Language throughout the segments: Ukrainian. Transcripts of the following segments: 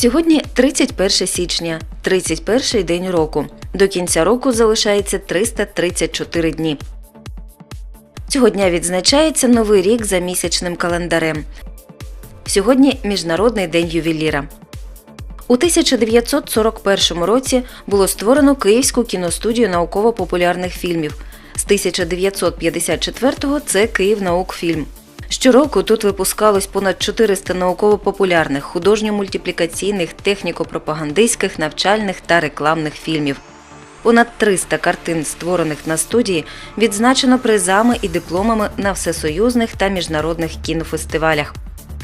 Сьогодні 31 січня, 31 день року. До кінця року залишається 334 дні. Цього дня відзначається новий рік за місячним календарем. Сьогодні Міжнародний день ювеліра. У 1941 році було створено Київську кіностудію науково-популярних фільмів. З 1954-го це Київнаукфільм. Щороку тут випускалось понад 400 науково-популярних, художньо-мультиплікаційних, техніко-пропагандистських, навчальних та рекламних фільмів. Понад 300 картин, створених на студії, відзначено призами і дипломами на всесоюзних та міжнародних кінофестивалях.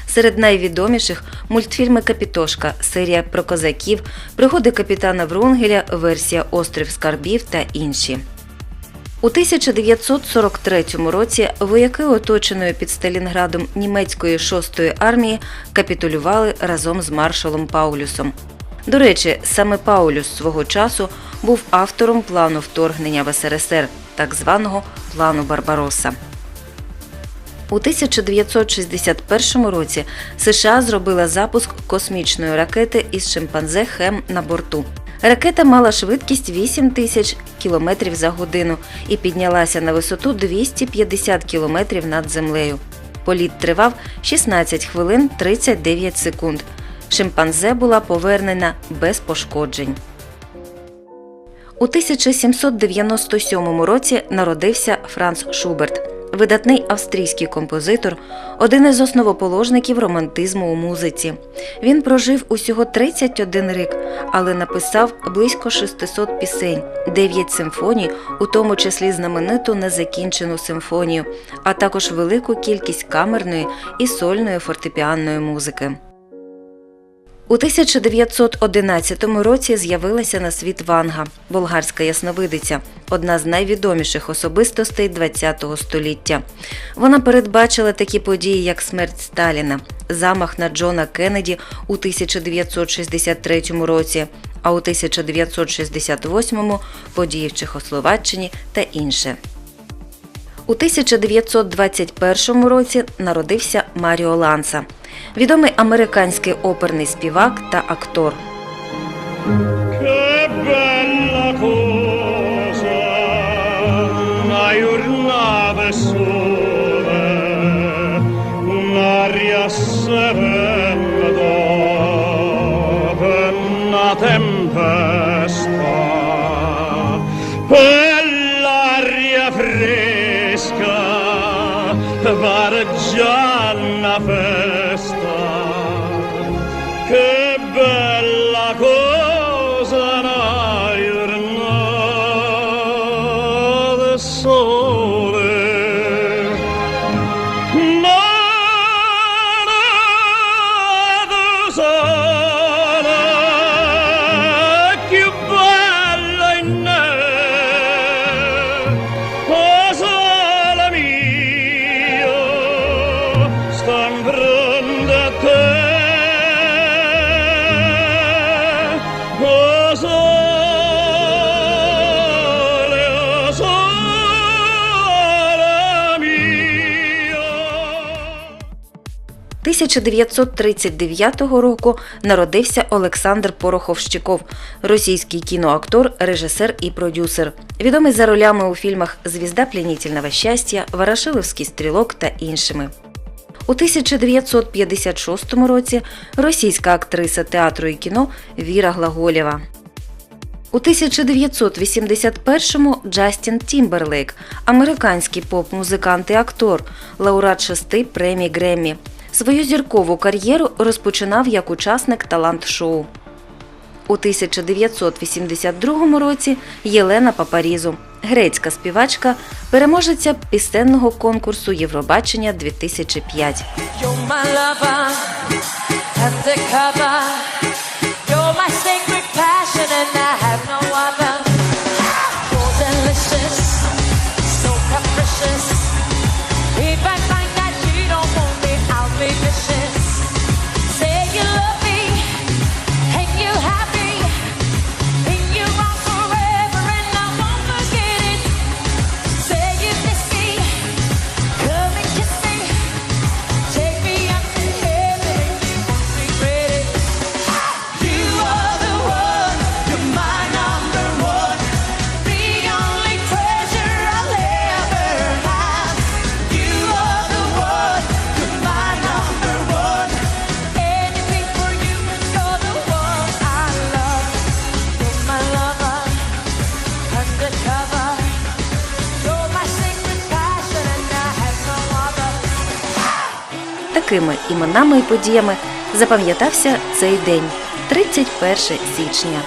Серед найвідоміших мультфільми Капітошка, серія про козаків, пригоди капітана Врунгеля, версія Острів Скарбів та інші. У 1943 році вояки оточеної під Сталінградом німецької 6-ї армії капітулювали разом з маршалом Паулюсом. До речі, саме Паулюс свого часу був автором плану вторгнення в СРСР, так званого плану Барбароса. У 1961 році США зробила запуск космічної ракети із шимпанзе Хем на борту. Ракета мала швидкість 8 тисяч км за годину і піднялася на висоту 250 км над землею. Політ тривав 16 хвилин 39 секунд. Шимпанзе була повернена без пошкоджень. У 1797 році народився Франц Шуберт, видатний австрійський композитор, один із основоположників романтизму у музиці. Він прожив усього 31 рік, але написав близько 600 пісень, 9 симфоній, у тому числі знамениту незакінчену симфонію, а також велику кількість камерної і сольної фортепіанної музики. У 1911 році з'явилася на світ Ванга, болгарська ясновидиця, одна з найвідоміших особистостей ХХ століття. Вона передбачила такі події, як смерть Сталіна, замах на Джона Кеннеді у 1963 році, а у 1968 події в Чехословаччині та інше. У 1921 році народився Маріо Ланса, відомий американський оперний співак та актор. Che bella cosa, una giornata 그 1939 року народився Олександр Пороховщиков, російський кіноактор, режисер і продюсер, відомий за ролями у фільмах Звізда пленительного щастя, Ворошиловський стрілок та іншими. У 1956 році російська актриса театру і кіно Віра Глаголєва. У 1981-му Джастін Тімберлейк, американський поп-музикант і актор, лауреат шести премій Греммі. Свою зіркову кар'єру розпочинав як учасник талант-шоу. У 1982 році Єлена Папарізу, грецька співачка, переможеця пісенного конкурсу Євробачення 2005. You're my якими іменами і подіями запам'ятався цей день 31 січня.